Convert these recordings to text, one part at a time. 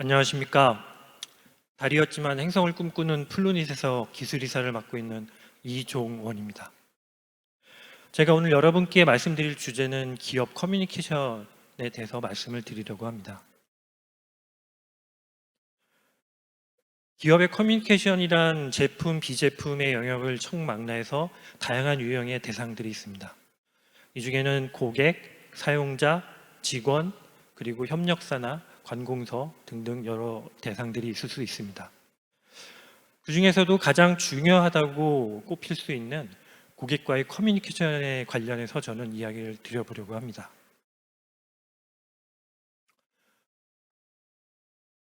안녕하십니까. 달이었지만 행성을 꿈꾸는 플루닛에서 기술이사를 맡고 있는 이종원입니다. 제가 오늘 여러분께 말씀드릴 주제는 기업 커뮤니케이션에 대해서 말씀을 드리려고 합니다. 기업의 커뮤니케이션이란 제품, 비제품의 영역을 총망라해서 다양한 유형의 대상들이 있습니다. 이 중에는 고객, 사용자, 직원, 그리고 협력사나 관공서 등등 여러 대상들이 있을 수 있습니다. 그 중에서도 가장 중요하다고 꼽힐 수 있는 고객과의 커뮤니케이션에 관련해서 저는 이야기를 드려보려고 합니다.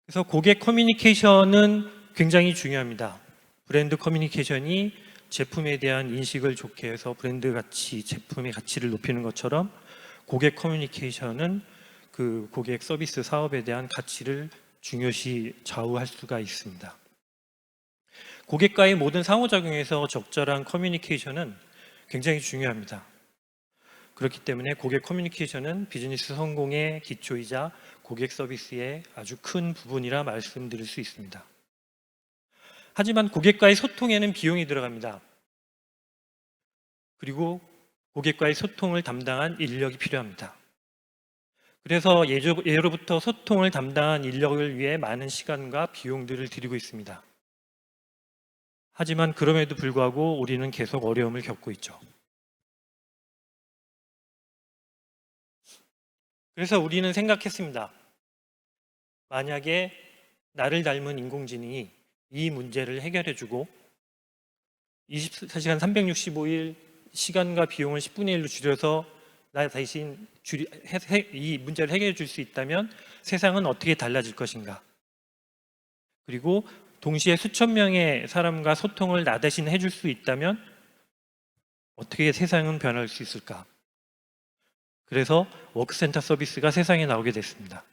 그래서 고객 커뮤니케이션은 굉장히 중요합니다. 브랜드 커뮤니케이션이 제품에 대한 인식을 좋게 해서 브랜드 가치, 제품의 가치를 높이는 것처럼 고객 커뮤니케이션은 그 고객 서비스 사업에 대한 가치를 중요시 좌우할 수가 있습니다. 고객과의 모든 상호작용에서 적절한 커뮤니케이션은 굉장히 중요합니다. 그렇기 때문에 고객 커뮤니케이션은 비즈니스 성공의 기초이자 고객 서비스의 아주 큰 부분이라 말씀드릴 수 있습니다. 하지만 고객과의 소통에는 비용이 들어갑니다. 그리고 고객과의 소통을 담당한 인력이 필요합니다. 그래서 예로부터 소통을 담당한 인력을 위해 많은 시간과 비용들을 들이고 있습니다. 하지만 그럼에도 불구하고 우리는 계속 어려움을 겪고 있죠. 그래서 우리는 생각했습니다. 만약에 나를 닮은 인공지능이 이 문제를 해결해주고 24시간 365일 시간과 비용을 10분의 1로 줄여서 나 대신 줄이, 해- 해- 이 문제를 해결해 줄 수 있다면 세상은 어떻게 달라질 것인가? 그리고 동시에 수천 명의 사람과 소통을 나 대신 해줄 수 있다면 어떻게 세상은 변할 수 있을까? 그래서 워크센터 서비스가 세상에 나오게 됐습니다.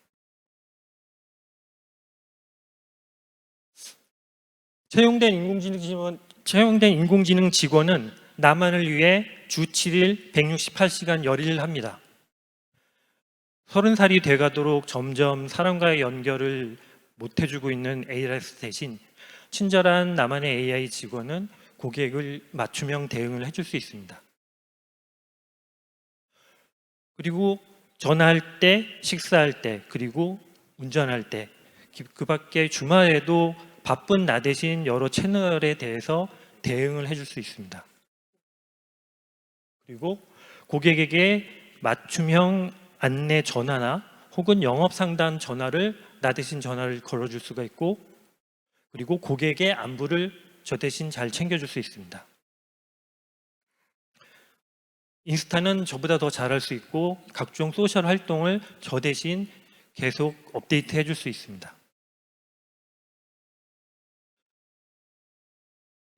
채용된 인공지능 직원, 채용된 인공지능 직원은 나만을 위해 주 7일 168시간 열일을 합니다. 30살이 돼가도록 점점 사람과의 연결을 못 해주고 있는 ARS 대신 친절한 나만의 AI 직원은 고객을 맞춤형 대응을 해줄 수 있습니다. 그리고 전화할 때, 식사할 때, 그리고 운전할 때, 그 밖에 주말에도 바쁜 나 대신 여러 채널에 대해서 대응을 해줄 수 있습니다. 그리고 고객에게 맞춤형 안내 전화나 혹은 영업 상담 전화를 나 대신 전화를 걸어줄 수가 있고 그리고 고객의 안부를 저 대신 잘 챙겨줄 수 있습니다. 인스타는 저보다 더 잘할 수 있고 각종 소셜 활동을 저 대신 계속 업데이트 해줄 수 있습니다.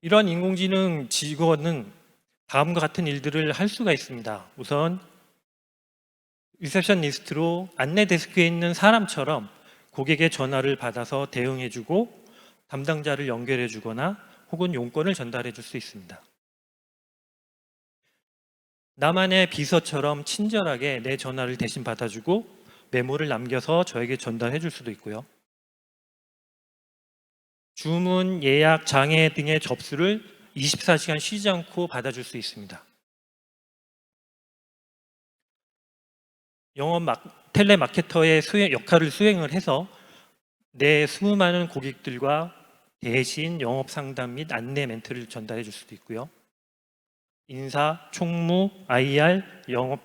이러한 인공지능 직원은 다음과 같은 일들을 할 수가 있습니다. 우선 리셉션 리스트로 안내 데스크에 있는 사람처럼 고객의 전화를 받아서 대응해주고 담당자를 연결해주거나 혹은 용건을 전달해줄 수 있습니다. 나만의 비서처럼 친절하게 내 전화를 대신 받아주고 메모를 남겨서 저에게 전달해줄 수도 있고요. 주문, 예약, 장애 등의 접수를 24시간 쉬지 않고 받아줄 수 있습니다. 영업 막, 텔레마케터의 수행, 역할을 수행을 해서 내 수많은 고객들과 대신 영업 상담 및 안내 멘트를 전달해 줄 수도 있고요. 인사, 총무, IR, 영업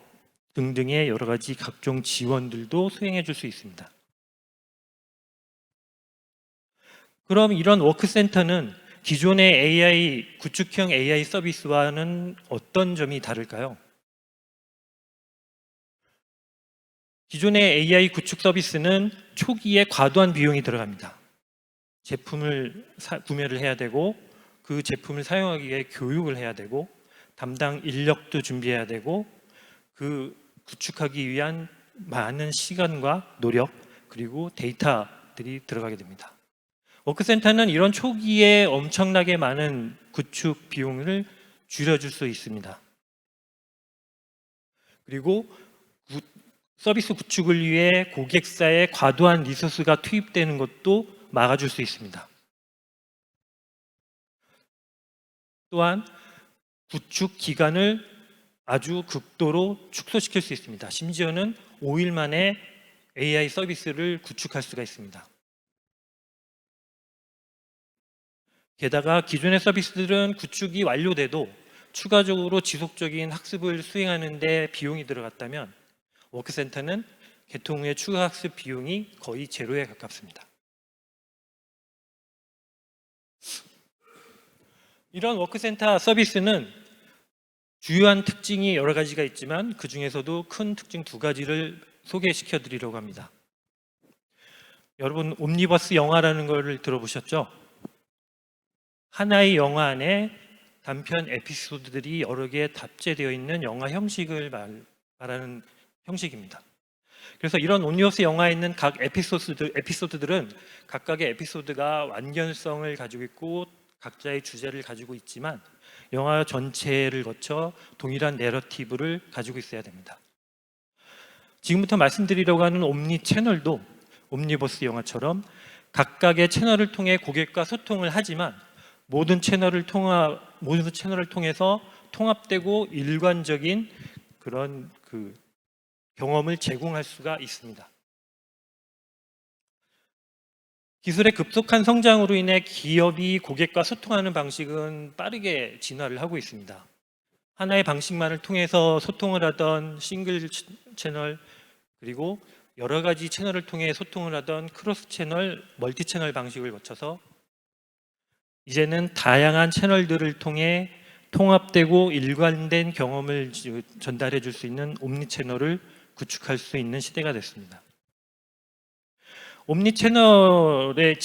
등등의 여러 가지 각종 지원들도 수행해 줄 수 있습니다. 그럼 이런 워크센터는 기존의 AI 구축형 AI 서비스와는 어떤 점이 다를까요? 기존의 AI 구축 서비스는 초기에 과도한 비용이 들어갑니다. 제품을 사- 구매를 해야 되고 그 제품을 사용하기 위해 교육을 해야 되고 담당 인력도 준비해야 되고 그 구축하기 위한 많은 시간과 노력 그리고 데이터들이 들어가게 됩니다. 워크센터는 이런 초기에 엄청나게 많은 구축 비용을 줄여줄 수 있습니다. 그리고 구- 서비스 구축을 위해 고객사에 과도한 리소스가 투입되는 것도 막아줄 수 있습니다. 또한 구축 기간을 아주 극도로 축소시킬 수 있습니다. 심지어는 5일 만에 AI 서비스를 구축할 수가 있습니다. 게다가 기존의 서비스들은 구축이 완료돼도 추가적으로 지속적인 학습을 수행하는 데 비용이 들어갔다면 워크센터는 개통 후의 추가 학습 비용이 거의 제로에 가깝습니다. 이런 워크센터 서비스는 주요한 특징이 여러 가지가 있지만 그 중에서도 큰 특징 두 가지를 소개시켜 드리려고 합니다. 여러분 옴니버스 영화라는 것을 들어보셨죠? 하나의 영화 안에 단편 에피소드들이 여러 개 답재되어 있는 영화 형식을 말, 말하는 형식입니다. 그래서 이런 옴니버스 영화에 있는 각 에피소드들, 에피소드들은 각각의 에피소드가 완결성을 가지고 있고 각자의 주제를 가지고 있지만 영화 전체를 거쳐 동일한 내러티브를 가지고 있어야 됩니다. 지금부터 말씀드리려고 하는 옴니 채널도 옴니버스 영화처럼 각각의 채널을 통해 고객과 소통을 하지만 모든 채널을 통하 모든 채널을 통해서 통합되고 일관적인 그런 그 경험을 제공할 수가 있습니다. 기술의 급속한 성장으로 인해 기업이 고객과 소통하는 방식은 빠르게 진화를 하고 있습니다. 하나의 방식만을 통해서 소통을 하던 싱글 채널 그리고 여러 가지 채널을 통해 소통을 하던 크로스 채널, 멀티 채널 방식을 거쳐서 이제는 다양한 채널들을 통해 통합되고 일관된 경험을 전달해 줄 수 있는 옴니 채널을 구축할 수 있는 시대가 됐습니다. 옴니 채널의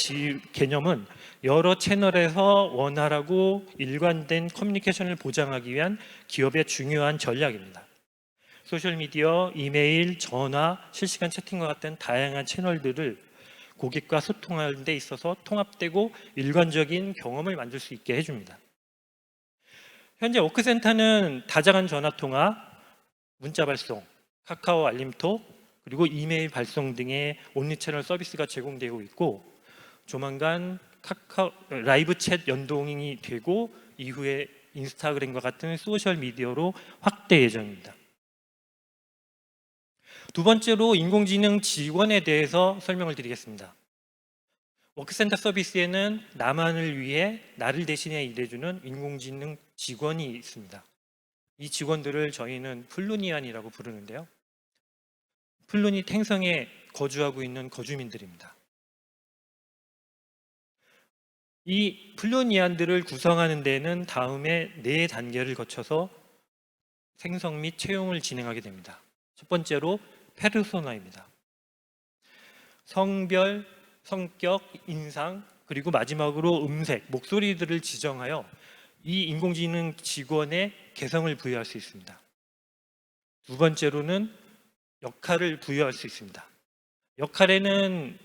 개념은 여러 채널에서 원활하고 일관된 커뮤니케이션을 보장하기 위한 기업의 중요한 전략입니다. 소셜미디어, 이메일, 전화, 실시간 채팅과 같은 다양한 채널들을 고객과 소통하는 데 있어서 통합되고 일관적인 경험을 만들 수 있게 해줍니다. 현재 워크센터는 다자간 전화 통화, 문자 발송, 카카오 알림톡, 그리고 이메일 발송 등의 옴니채널 서비스가 제공되고 있고 조만간 카카오 라이브 챗 연동이 되고 이후에 인스타그램과 같은 소셜 미디어로 확대 예정입니다. 두 번째로 인공지능 직원에 대해서 설명을 드리겠습니다. 워크센터 서비스에는 나만을 위해 나를 대신해 일해주는 인공지능 직원이 있습니다. 이 직원들을 저희는 플루니안이라고 부르는데요. 플루니 탱성에 거주하고 있는 거주민들입니다. 이 플루니안들을 구성하는 데는 다음에 네 단계를 거쳐서 생성 및 채용을 진행하게 됩니다. 첫 번째로 페르소나입니다. 성별, 성격, 인상, 그리고 마지막으로 음색, 목소리들을 지정하여 이 인공지능 직원의 개성을 부여할 수 있습니다. 두 번째로는 역할을 부여할 수 있습니다. 역할에는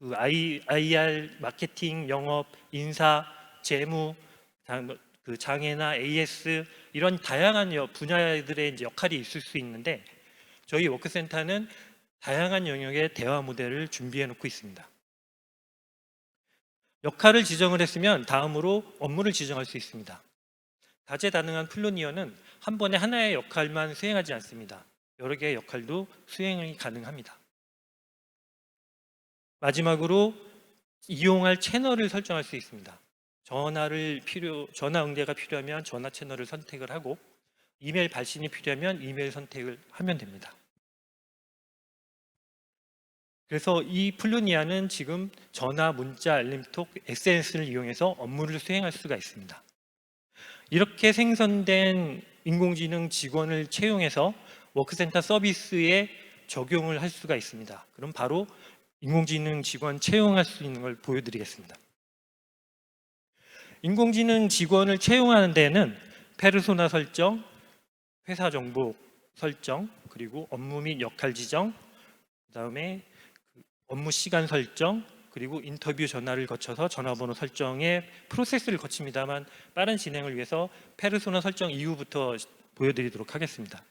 그 IR, 마케팅, 영업, 인사, 재무, 그 장애나 AS 이런 다양한 분야들의 역할이 있을 수 있는데 저희 워크센터는 다양한 영역의 대화 모델을 준비해 놓고 있습니다. 역할을 지정을 했으면 다음으로 업무를 지정할 수 있습니다. 다재다능한 플로니어는 한 번에 하나의 역할만 수행하지 않습니다. 여러 개의 역할도 수행이 가능합니다. 마지막으로 이용할 채널을 설정할 수 있습니다. 전화를 필요 전화 응대가 필요하면 전화 채널을 선택을 하고 이메일 발신이 필요하면 이메일 선택을 하면 됩니다. 그래서 이 플루니아는 지금 전화, 문자, 알림톡, SNS를 이용해서 업무를 수행할 수가 있습니다. 이렇게 생성된 인공지능 직원을 채용해서 워크센터 서비스에 적용을 할 수가 있습니다. 그럼 바로 인공지능 직원 채용할 수 있는 걸 보여드리겠습니다. 인공지능 직원을 채용하는 데는 페르소나 설정, 회사 정보 설정, 그리고 업무 및 역할 지정, 그다음에 그 업무 시간 설정, 그리고 인터뷰 전화를 거쳐서 전화번호 설정의 프로세스를 거칩니다만 빠른 진행을 위해서 페르소나 설정 이후부터 보여드리도록 하겠습니다.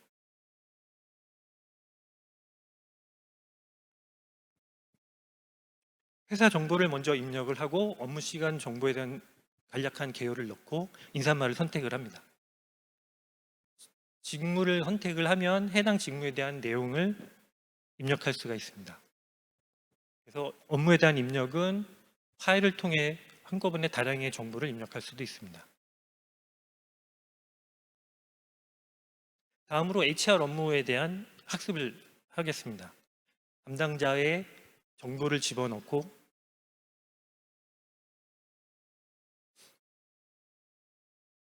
회사 정보를 먼저 입력을 하고 업무 시간 정보에 대한 간략한 개요를 넣고 인사말을 선택을 합니다. 직무를 선택을 하면 해당 직무에 대한 내용을 입력할 수가 있습니다. 그래서 업무에 대한 입력은 파일을 통해 한꺼번에 다량의 정보를 입력할 수도 있습니다. 다음으로 HR 업무에 대한 학습을 하겠습니다. 담당자의 정보를 집어넣고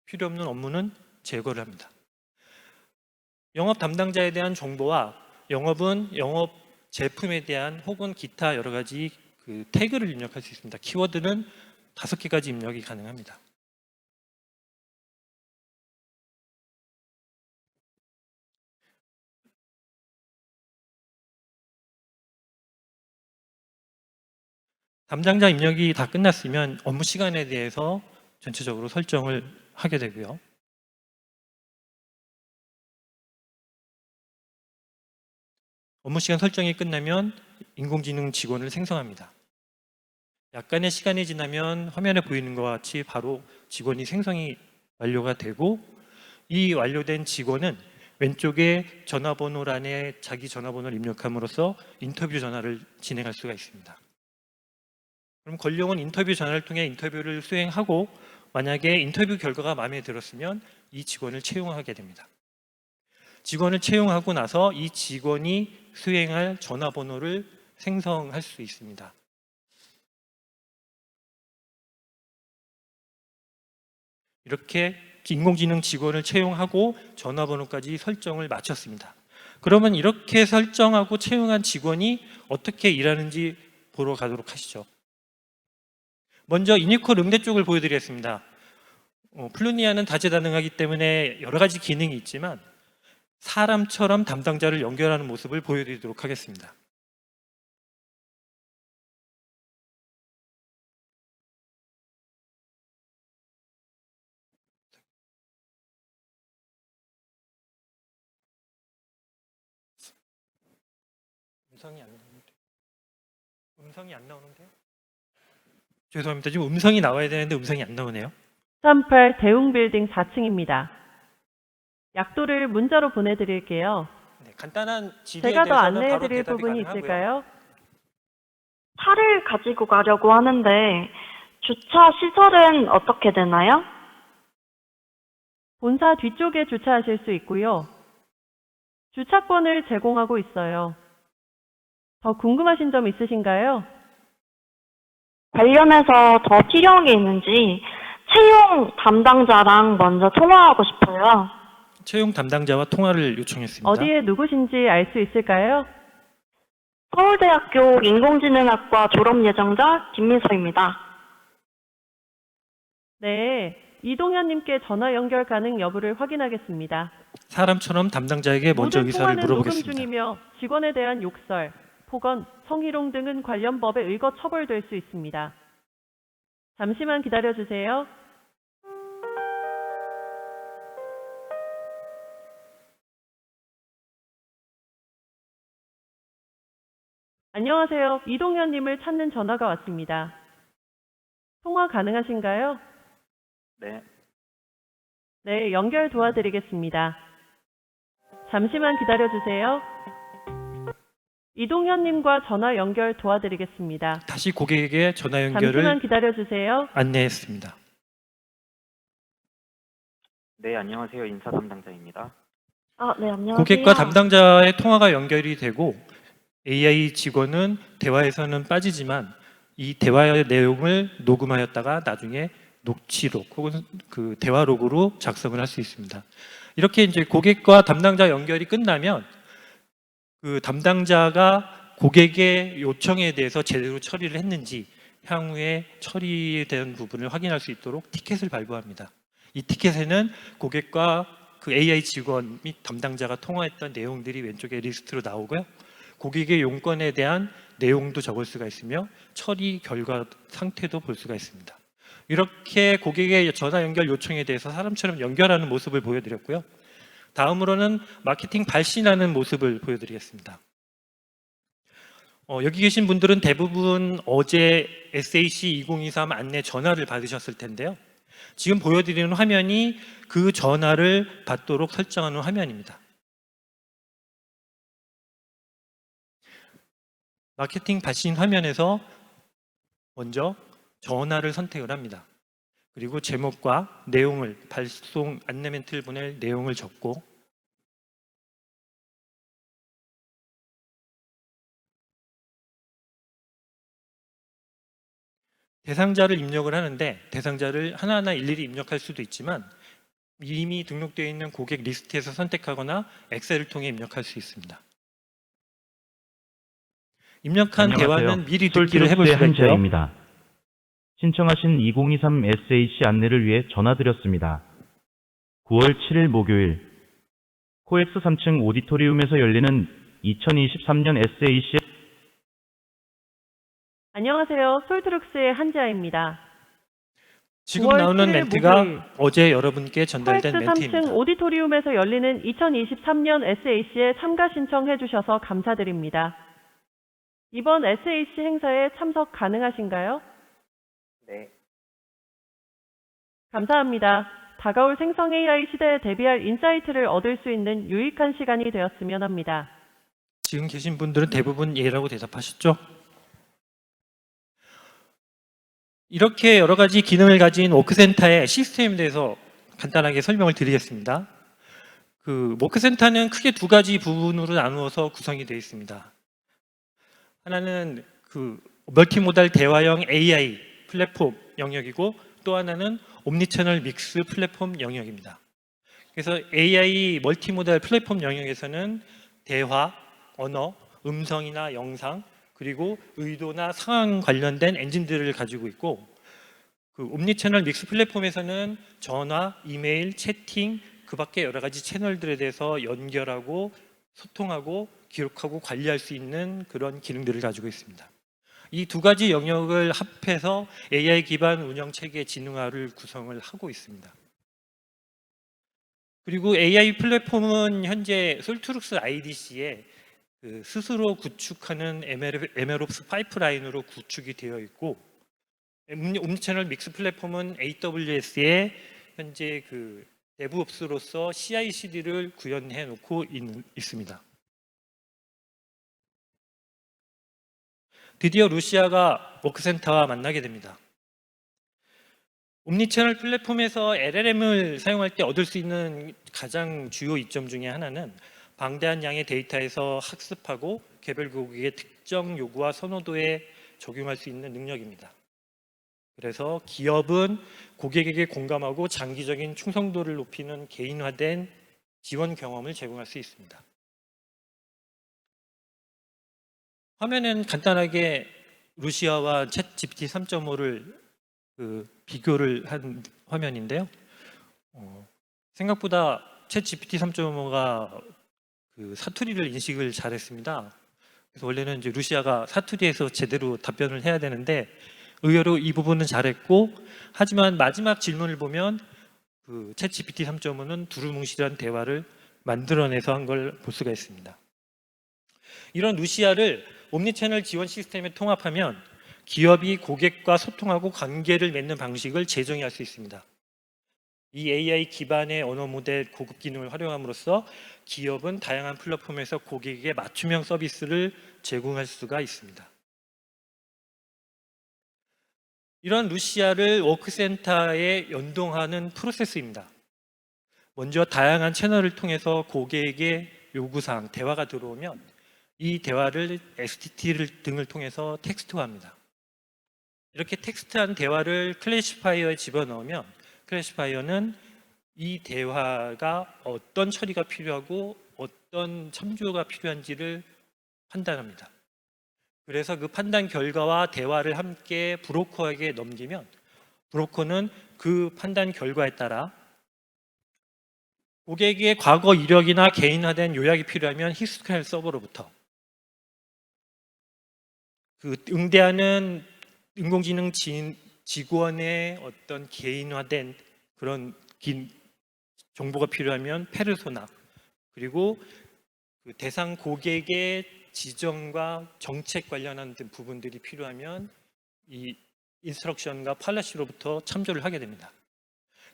필요 없는 업무는 제거를 합니다. 영업 담당자에 대한 정보와 영업은 영업 제품에 대한 혹은 기타 여러 가지 그 태그를 입력할 수 있습니다. 키워드는 다섯 개까지 입력이 가능합니다. 담당자 입력이 다 끝났으면 업무 시간에 대해서 전체적으로 설정을 하게 되고요. 업무 시간 설정이 끝나면 인공지능 직원을 생성합니다. 약간의 시간이 지나면 화면에 보이는 것과 같이 바로 직원이 생성이 완료가 되고 이 완료된 직원은 왼쪽에 전화번호란에 자기 전화번호를 입력함으로써 인터뷰 전화를 진행할 수가 있습니다. 그럼 권력은 인터뷰 전화를 통해 인터뷰를 수행하고 만약에 인터뷰 결과가 마음에 들었으면 이 직원을 채용하게 됩니다. 직원을 채용하고 나서 이 직원이 수행할 전화번호를 생성할 수 있습니다. 이렇게 인공지능 직원을 채용하고 전화번호까지 설정을 마쳤습니다. 그러면 이렇게 설정하고 채용한 직원이 어떻게 일하는지 보러 가도록 하시죠. 먼저 이니콜 응대 쪽을 보여드리겠습니다. 어, 플루니아는 다재다능하기 때문에 여러 가지 기능이 있지만 사람처럼 담당자를 연결하는 모습을 보여드리도록 하겠습니다. 음성이 안 나오는데. 음성이 안 나오는데요? 죄송합니다. 지금 음성이 나와야 되는데 음성이 안 나오네요. 38 대웅빌딩 4층입니다. 약도를 문자로 보내드릴게요. 네, 간단한 제가 더 대해서는 바로 안내해드릴 대답이 부분이 가능하고요. 있을까요? 차를 가지고 가려고 하는데 주차 시설은 어떻게 되나요? 본사 뒤쪽에 주차하실 수 있고요. 주차권을 제공하고 있어요. 더 궁금하신 점 있으신가요? 관련해서 더 필요한 게 있는지 채용 담당자랑 먼저 통화하고 싶어요. 채용 담당자와 통화를 요청했습니다. 어디에 누구신지 알 수 있을까요? 서울대학교 인공지능학과 졸업 예정자 김민서입니다. 네, 이동현님께 전화 연결 가능 여부를 확인하겠습니다. 사람처럼 담당자에게 먼저 모든 의사를 통화는 녹음 물어보겠습니다. 중이며 직원에 대한 욕설, 폭언, 성희롱 등은 관련 법에 의거 처벌될 수 있습니다. 잠시만 기다려 주세요. 안녕하세요. 이동현님을 찾는 전화가 왔습니다. 통화 가능하신가요? 네, 네, 연결 도와드리겠습니다. 잠시만 기다려 주세요. 이동현님과 전화 연결 도와드리겠습니다. 다시 고객에게 전화 잠시만 연결을 기다려 주세요. 안내했습니다. 네 안녕하세요 인사 담당자입니다. 아, 네, 안녕하세요. 고객과 담당자의 통화가 연결이 되고 AI 직원은 대화에서는 빠지지만 이 대화의 내용을 녹음하였다가 나중에 녹취록 혹은 그 대화록으로 작성을 할 수 있습니다. 이렇게 이제 고객과 담당자 연결이 끝나면 그 담당자가 고객의 요청에 대해서 제대로 처리를 했는지 향후에 처리에 대한 부분을 확인할 수 있도록 티켓을 발부합니다. 이 티켓에는 고객과 그 AI 직원 및 담당자가 통화했던 내용들이 왼쪽에 리스트로 나오고요. 고객의 용건에 대한 내용도 적을 수가 있으며 처리 결과 상태도 볼 수가 있습니다. 이렇게 고객의 전화 연결 요청에 대해서 사람처럼 연결하는 모습을 보여드렸고요. 다음으로는 마케팅 발신하는 모습을 보여드리겠습니다. 어, 여기 계신 분들은 대부분 어제 SAC 2023 안내 전화를 받으셨을 텐데요. 지금 보여드리는 화면이 그 전화를 받도록 설정하는 화면입니다. 마케팅 받신 화면에서 먼저 전화를 선택을 합니다. 그리고 제목과 내용을 발송 안내 멘트를 보낼 내용을 적고 대상자를 입력을 하는데 대상자를 하나하나 일일이 입력할 수도 있지만 이미 등록되어 있는 고객 리스트에서 선택하거나 엑셀을 통해 입력할 수 있습니다. 입력한 안녕하세요. 대화는 미리 듣기를 해볼 솔트루스의 수가 있고요. 한지아입니다. 신청하신 2023 SAC 안내를 위해 전화드렸습니다. 9월 7일 목요일 코엑스 3층 오디토리움에서 열리는 2023년 SAC 안녕하세요. 솔트룩스의 한지아입니다. 지금 9월 나오는 7일 멘트가 목요일 어제 여러분께 코엑스 전달된 3층 멘트입니다. 오디토리움에서 열리는 2023년 SAC에 참가 신청해 주셔서 감사드립니다. 이번 SAC 행사에 참석 가능하신가요? 네. 감사합니다. 다가올 생성 AI 시대에 대비할 인사이트를 얻을 수 있는 유익한 시간이 되었으면 합니다. 지금 계신 분들은 대부분 예라고 대답하셨죠? 이렇게 여러 가지 기능을 가진 워크센터의 시스템에 대해서 간단하게 설명을 드리겠습니다. 그 워크센터는 크게 두 가지 부분으로 나누어서 구성이 되어 있습니다. 하나는 그 멀티모달 대화형 AI 플랫폼 영역이고 또 하나는 옴니채널 믹스 플랫폼 영역입니다. 그래서 AI 멀티모달 플랫폼 영역에서는 대화, 언어, 음성이나 영상, 그리고 의도나 상황 관련된 엔진들을 가지고 있고 그 옴니채널 믹스 플랫폼에서는 전화, 이메일, 채팅 그 밖에 여러 가지 채널들에 대해서 연결하고 소통하고 기록하고 관리할 수 있는 그런 기능들을 가지고 있습니다. 이 두 가지 영역을 합해서 AI 기반 운영 체계 진흥화를 구성을 하고 있습니다. 그리고 AI 플랫폼은 현재 솔트룩스 IDC에 그 스스로 구축하는 에메롭스 파이프라인으로 구축이 되어 있고 옴니- 옴니채널 믹스 플랫폼은 AWS에 현재 그 데브옵스로서 CI/CD를 구현해 놓고 있- 있습니다. 드디어 루시아가 워크센터와 만나게 됩니다. 옴니채널 플랫폼에서 LLM을 사용할 때 얻을 수 있는 가장 주요 이점 중에 하나는 방대한 양의 데이터에서 학습하고 개별 고객의 특정 요구와 선호도에 적용할 수 있는 능력입니다. 그래서 기업은 고객에게 공감하고 장기적인 충성도를 높이는 개인화된 지원 경험을 제공할 수 있습니다. 화면은 간단하게 루시아와 챗 GPT 3.5를 그 비교를 한 화면인데요. 어, 생각보다 챗 GPT 3.5가 그 사투리를 인식을 잘했습니다. 그래서 원래는 이제 루시아가 사투리에서 제대로 답변을 해야 되는데 의외로 이 부분은 잘했고 하지만 마지막 질문을 보면 그 챗 GPT 3.5는 두루뭉실한 대화를 만들어내서 한 걸 볼 수가 있습니다. 이런 루시아를 옴니채널 지원 시스템에 통합하면 기업이 고객과 소통하고 관계를 맺는 방식을 재정의할 수 있습니다. 이 AI 기반의 언어 모델 고급 기능을 활용함으로써 기업은 다양한 플랫폼에서 고객에게 맞춤형 서비스를 제공할 수가 있습니다. 이런 루시아를 워크센터에 연동하는 프로세스입니다. 먼저 다양한 채널을 통해서 고객에게 요구사항, 대화가 들어오면 이 대화를 STT 등을 통해서 텍스트화합니다. 이렇게 텍스트한 대화를 클래시파이어에 집어넣으면 클래시파이어는 이 대화가 어떤 처리가 필요하고 어떤 참조가 필요한지를 판단합니다. 그래서 그 판단 결과와 대화를 함께 브로커에게 넘기면 브로커는 그 판단 결과에 따라 고객의 과거 이력이나 개인화된 요약이 필요하면 히스토리얼 서버로부터 그 응대하는 인공지능 지, 직원의 어떤 개인화된 그런 긴 정보가 필요하면 페르소나 그리고 그 대상 고객의 지정과 정책 관련한 등 부분들이 필요하면 이 인스트럭션과 팔라시로부터 참조를 하게 됩니다.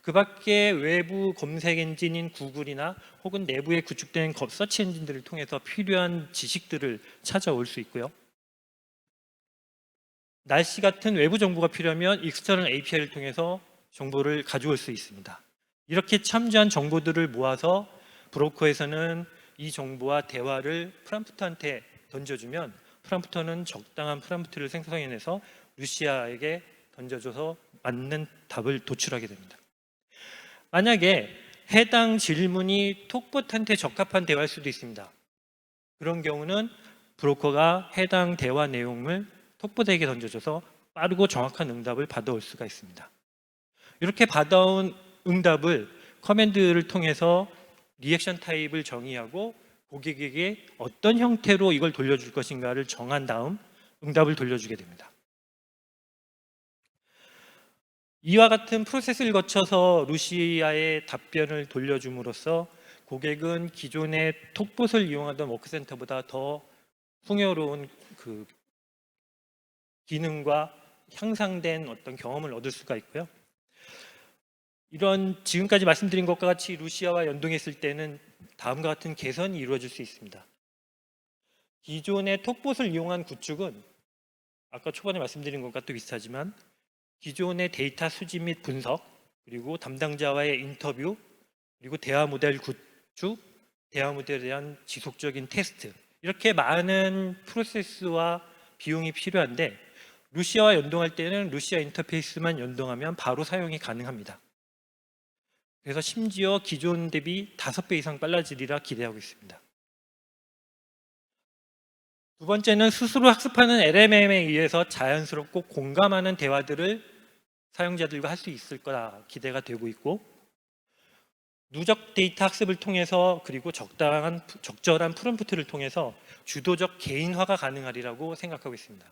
그 밖에 외부 검색 엔진인 구글이나 혹은 내부에 구축된 거- 서치 엔진들을 통해서 필요한 지식들을 찾아올 수 있고요. 날씨 같은 외부 정보가 필요하면 익스터널 API를 통해서 정보를 가져올 수 있습니다. 이렇게 참조한 정보들을 모아서 브로커에서는 이 정보와 대화를 프람프터한테 던져주면 프람프터는 적당한 프람프트를 생성해내서 루시아에게 던져줘서 맞는 답을 도출하게 됩니다. 만약에 해당 질문이 톡봇한테 적합한 대화일 수도 있습니다. 그런 경우는 브로커가 해당 대화 내용을 톡봇에게 던져줘서 빠르고 정확한 응답을 받아올 수가 있습니다. 이렇게 받아온 응답을 커맨드를 통해서 리액션 타입을 정의하고 고객에게 어떤 형태로 이걸 돌려줄 것인가를 정한 다음 응답을 돌려주게 됩니다. 이와 같은 프로세스를 거쳐서 루시아의 답변을 돌려줌으로써 고객은 기존의 톡봇을 이용하던 워크센터보다 더 풍요로운 그 기능과 향상된 어떤 경험을 얻을 수가 있고요. 이런 지금까지 말씀드린 것과 같이 루시아와 연동했을 때는 다음과 같은 개선이 이루어질 수 있습니다. 기존의 톡봇을 이용한 구축은 아까 초반에 말씀드린 것과 또 비슷하지만 기존의 데이터 수집 및 분석 그리고 담당자와의 인터뷰 그리고 대화 모델 구축, 대화 모델에 대한 지속적인 테스트 이렇게 많은 프로세스와 비용이 필요한데 루시아와 연동할 때는 루시아 인터페이스만 연동하면 바로 사용이 가능합니다. 그래서 심지어 기존 대비 5배 이상 빨라지리라 기대하고 있습니다. 두 번째는 스스로 학습하는 LMM에 의해서 자연스럽고 공감하는 대화들을 사용자들과 할 수 있을 거라 기대가 되고 있고 누적 데이터 학습을 통해서 그리고 적당한 적절한 프롬프트를 통해서 주도적 개인화가 가능하리라고 생각하고 있습니다.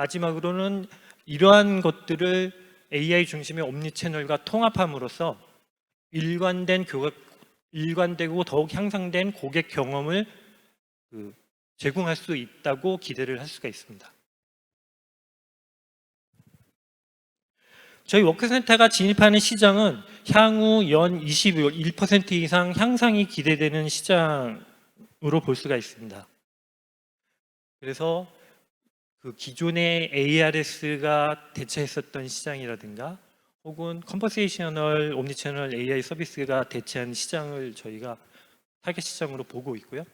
마지막으로는 이러한 것들을 AI 중심의 옴니 채널과 통합함으로써 일관된 교각, 일관되고 더욱 향상된 고객 경험을 그 제공할 수 있다고 기대를 할 수가 있습니다. 저희 워크센터가 진입하는 시장은 향후 연 21% 이상 향상이 기대되는 시장으로 볼 수가 있습니다. 그래서 그 기존의 ARS가 대체했었던 시장이라든가 혹은 컨버세이셔널 옴니채널 AI 서비스가 대체한 시장을 저희가 타겟 시장으로 보고 있고요.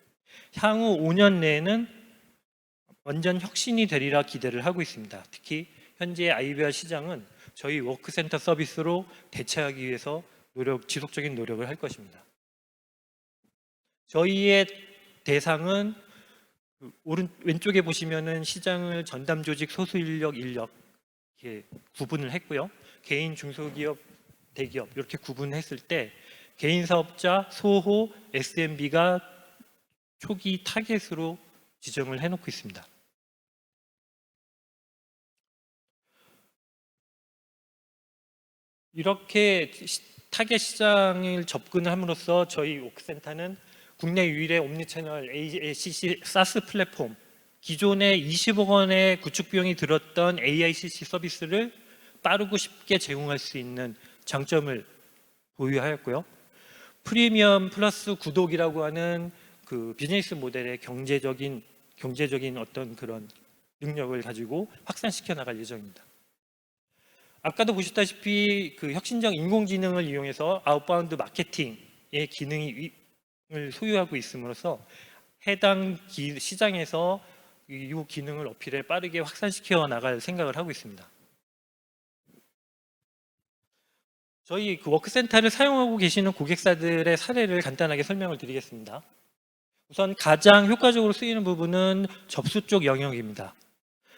향후 5년 내에는 완전 혁신이 되리라 기대를 하고 있습니다. 특히 현재 IBR 시장은 저희 워크센터 서비스로 대체하기 위해서 노력, 지속적인 노력을 할 것입니다. 저희의 대상은 그 오른 왼쪽에 보시면은 시장을 전담 조직 소수 인력 인력 이렇게 구분을 했고요. 개인 중소기업 대기업 이렇게 구분했을 때 개인 사업자 소호 SMB가 초기 타겟으로 지정을 해놓고 있습니다. 이렇게 시- 타겟 시장을 접근을 함으로써 저희 워크센터는 국내 유일의 옴니채널 AICC 사스 플랫폼 기존에 20억 원의 구축 비용이 들었던 AICC 서비스를 빠르고 쉽게 제공할 수 있는 장점을 보유하였고요. 프리미엄 플러스 구독이라고 하는 그 비즈니스 모델의 경제적인 경제적인 어떤 그런 능력을 가지고 확산시켜 나갈 예정입니다. 아까도 보셨다시피 그 혁신적 인공지능을 이용해서 아웃바운드 마케팅의 기능이 을 소유하고 있음으로써 해당 기- 시장에서 이 기능을 어필해 빠르게 확산시켜 나갈 생각을 하고 있습니다. 저희 그 워크센터를 사용하고 계시는 고객사들의 사례를 간단하게 설명을 드리겠습니다. 우선 가장 효과적으로 쓰이는 부분은 접수 쪽 영역입니다.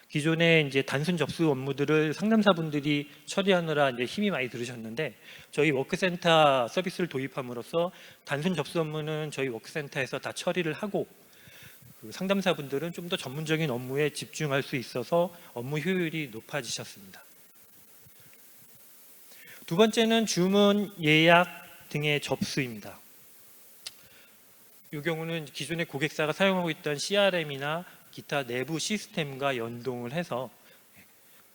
기존에 이제 단순 접수 업무들을 상담사분들이 처리하느라 이제 힘이 많이 들으셨는데 저희 워크센터 서비스를 도입함으로써 단순 접수 업무는 저희 워크센터에서 다 처리를 하고 그 상담사분들은 좀 더 전문적인 업무에 집중할 수 있어서 업무 효율이 높아지셨습니다. 두 번째는 주문 예약 등의 접수입니다. 이 경우는 기존의 고객사가 사용하고 있던 CRM이나 기타 내부 시스템과 연동을 해서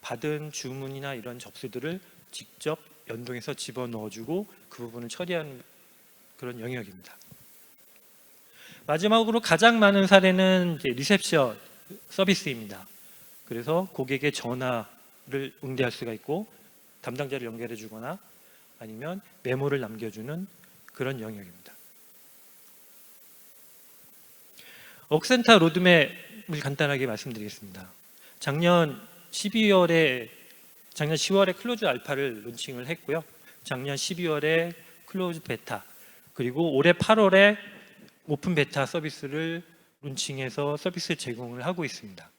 받은 주문이나 이런 접수들을 직접 연동해서 집어넣어주고 그 부분을 처리하는 그런 영역입니다. 마지막으로 가장 많은 사례는 리셉션 서비스입니다. 그래서 고객의 전화를 응대할 수가 있고 담당자를 연결해 주거나 아니면 메모를 남겨주는 그런 영역입니다. 억센터 로드맵 을 간단하게 말씀드리겠습니다. 작년 12월에 작년 10월에 클로즈 알파를 론칭을 했고요. 작년 12월에 클로즈 베타 그리고 올해 8월에 오픈 베타 서비스를 론칭해서 서비스 제공을 하고 있습니다.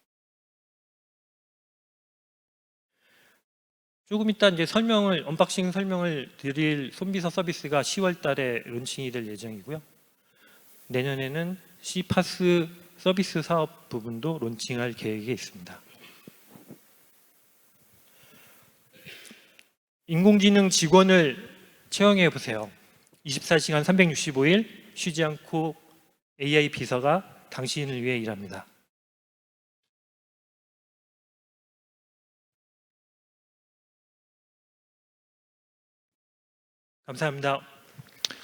조금 이따 이제 설명을 언박싱 설명을 드릴 손비서 서비스가 10월 달에 론칭이 될 예정이고요. 내년에는 시파스 서비스 사업 부분도 론칭할 계획이 있습니다. 인공지능 직원을 채용해 보세요. 24시간 365일 쉬지 않고 AI 비서가 당신을 위해 일합니다. 감사합니다.